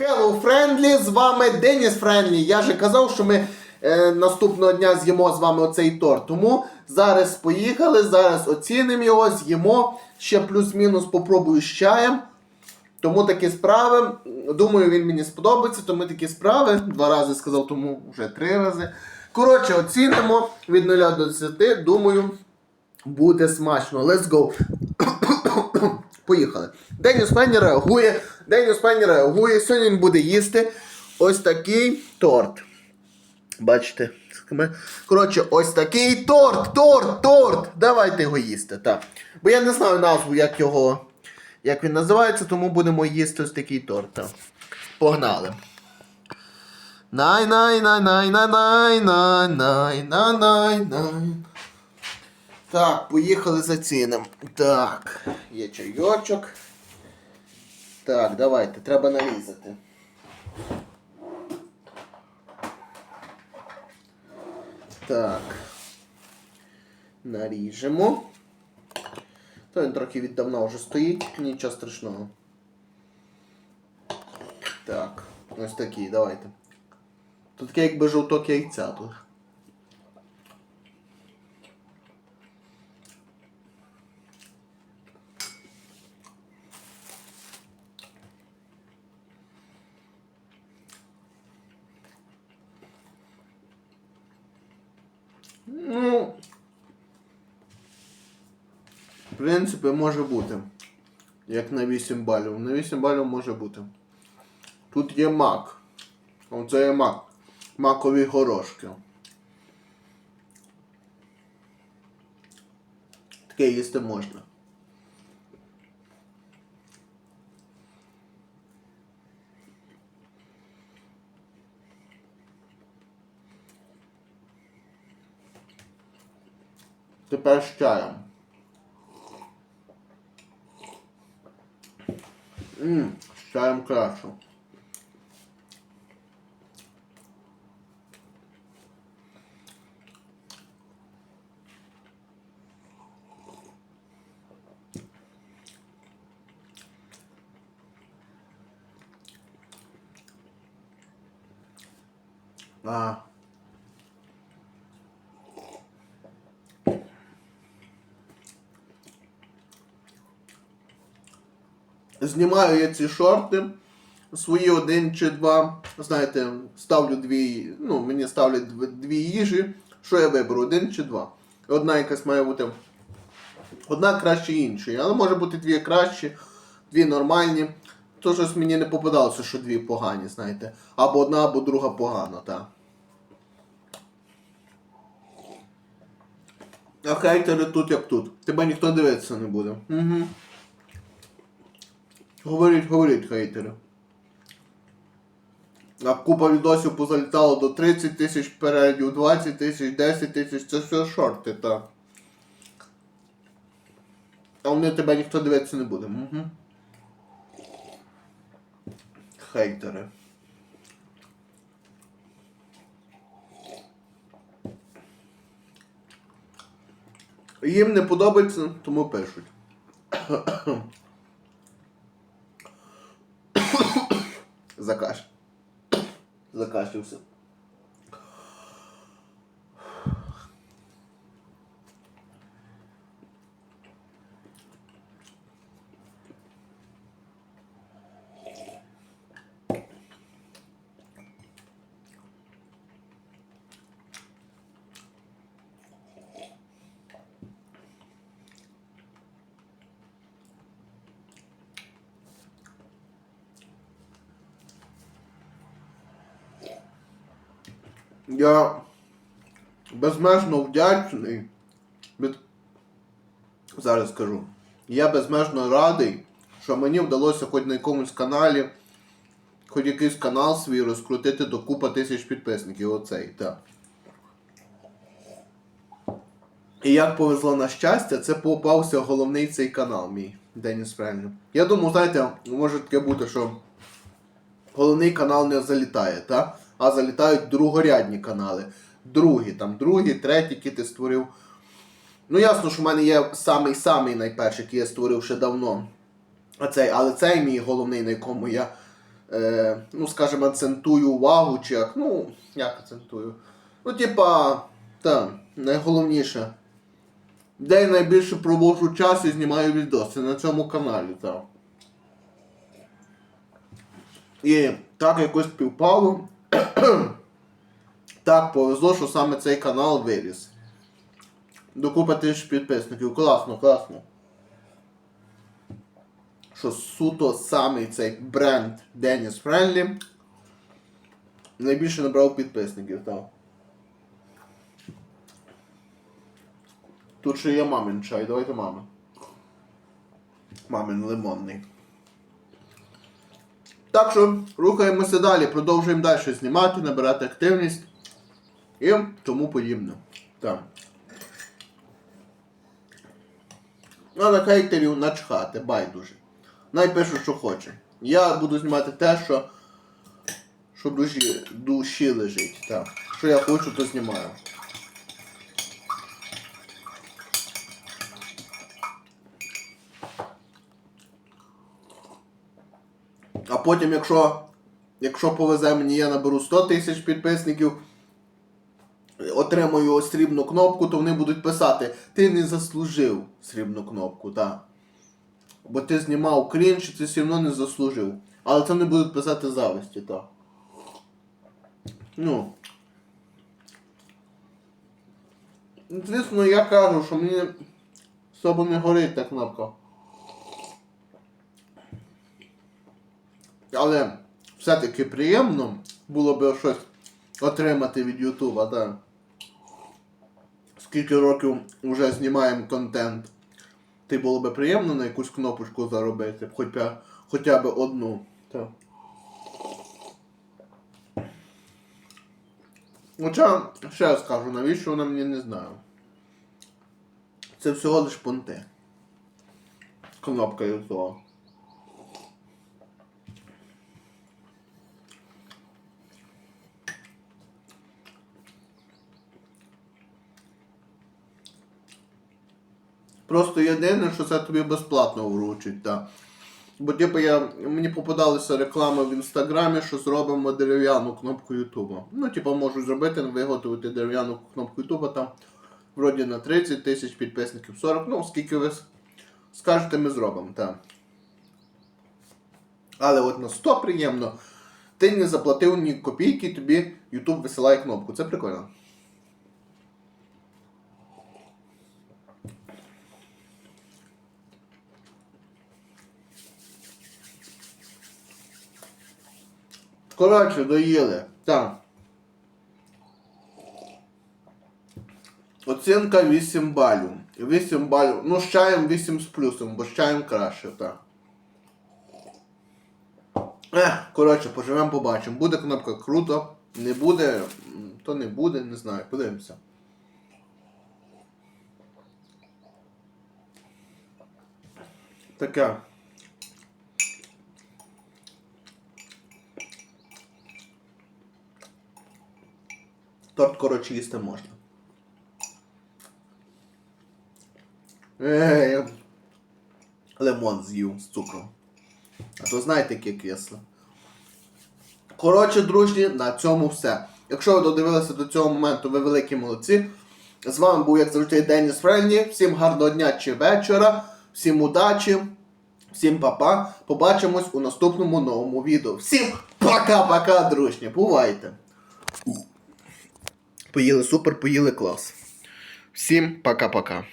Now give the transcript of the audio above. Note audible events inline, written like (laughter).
Hello Friendly, з вами Деніс Френдлі. Я же казав, що ми е, наступного дня з'їмо з вами оцей торт. Тому зараз поїхали, зараз оцінимо його, з'їмо. Ще плюс-мінус попробую з чаєм. Тому такі справи. Думаю, він мені сподобається, тому такі справи. Два рази сказав, тому вже три рази. Коротше, оцінимо від 0 до 10. Думаю, буде смачно. Let's go. (coughs) Поїхали. Деніс Пенні реагує. Деніс Пенні реагує. Сьогодні він буде їсти ось такий торт. Бачите? Коротше, ось такий торт, торт, торт. Давайте його їсти. Так. Бо я не знаю назву, як його. Як він називається, тому будемо їсти ось такий торт. Так. Погнали. Най най най най най най най най най най най так, поїхали за цінем. Так, є чайочок. Так, давайте, треба нарізати. Так. Наріжемо. То він трохи віддавна вже стоїть, нічого страшного. Так, ось такий, давайте. Тут таке якби жовток яйця тут. Ну, в принципі, може бути. Як на 8 балів. На 8 балів може бути. Тут є мак. Оце є мак. Макові горошки. Таке їсти можна. Тепер з чаєм. Ммм, з чаєм краще. А. Знімаю я ці шорти. Свої один чи два. Знаєте, ставлю дві. Ну, мені ставлять дві їжі. Що я виберу? Один чи два? Одна якась має бути. Одна краще іншої. Але може бути дві кращі, дві нормальні. То щось мені не попадалося, що дві погані, знаєте. Або одна, або друга погана, так. А хейтери тут як тут. Тебе ніхто дивитися не буде. Угу. Говоріть, говоріть, хейтери. А купа відосів позалітало до 30 тисяч передів, 20 тисяч, 10 тисяч, це все шорти, так. А вони тебе ніхто дивитися не буде. Угу. Хейтери. Їм не подобається, тому пишуть. Закаш. Закашлявся. Я безмежно вдячний. Від... Зараз скажу. Я безмежно радий, що мені вдалося хоч на якомусь каналі, хоч якийсь канал свій розкрутити до купа тисяч підписників. Оцей, так. І як повезло на щастя, це попався головний цей канал мій, Деніс Френлі. Я думаю, знаєте, може таке бути, що головний канал не залітає, та? А залітають другорядні канали. Другі, там, другі, треті, які ти створив. Ну, ясно, що в мене є самий-самий найперший, який я створив ще давно. А цей, але цей мій головний, на якому я е, ну, скажімо, акцентую увагу, чи як, ну, як акцентую. Ну, типа, там, найголовніше. Де я найбільше проводжу час і знімаю відоси на цьому каналі, так. І так якось співпало. (coughs) так повезло, що саме цей канал виріс. До купи тисяч підписників. Класно, класно. Що суто саме цей бренд Dennis Friendly найбільше набрав підписників, так. Тут ще є мамин чай, давайте мамин. Мамин лимонний. Так що рухаємося далі, продовжуємо далі знімати, набирати активність і тому подібне. Так. Ну, а на хейтерів начхати, байдуже. Най пишу, що хоче. Я буду знімати те, що, що душі, душі лежить. Так. Що я хочу, то знімаю. А потім, якщо, якщо повезе мені, я наберу 100 тисяч підписників, отримую срібну кнопку, то вони будуть писати, ти не заслужив срібну кнопку, так. Бо ти знімав крінж, і ти все одно не заслужив. Але це не будуть писати зависті, так. Ну. Звісно, я кажу, що мені особо не горить та кнопка. Але все-таки приємно було б щось отримати від Ютуба, так. Скільки років вже знімаємо контент. Ти було б приємно на якусь кнопочку заробити, хоча, хоча б одну. Так. Хоча, ще раз кажу, навіщо вона мені не знаю. Це всього лиш понти. Кнопка Ютуба. Просто єдине, що це тобі безплатно вручить, так. Бо типу я, мені попадалися реклами в інстаграмі, що зробимо дерев'яну кнопку Ютуба. Ну, типу, можу зробити, виготовити дерев'яну кнопку Ютуба там. Вроді на 30 тисяч підписників, 40, ну, скільки ви скажете, ми зробимо, так. Але от на 100 приємно, ти не заплатив ні копійки, тобі Ютуб висилає кнопку. Це прикольно. Коротше, доїли. Так. Оцінка 8 балів. 8 балів. Ну, з чаєм 8 з плюсом, бо з чаєм краще, так. Ех, коротше, поживемо, побачимо. Буде кнопка круто. Не буде, то не буде, не знаю. Подивимося. Таке. Торт, коротше, їсти можна. Я лимон з'їв з цукром. А то знаєте, яке кисле. Коротше, дружні, на цьому все. Якщо ви додивилися до цього моменту, ви великі молодці. З вами був, як завжди, Деніс Френні. Всім гарного дня чи вечора, всім удачі, всім па-па. Побачимось у наступному новому відео. Всім пока-пока, дружні. Бувайте! Поїли супер, поїли клас. Всім пока-пока.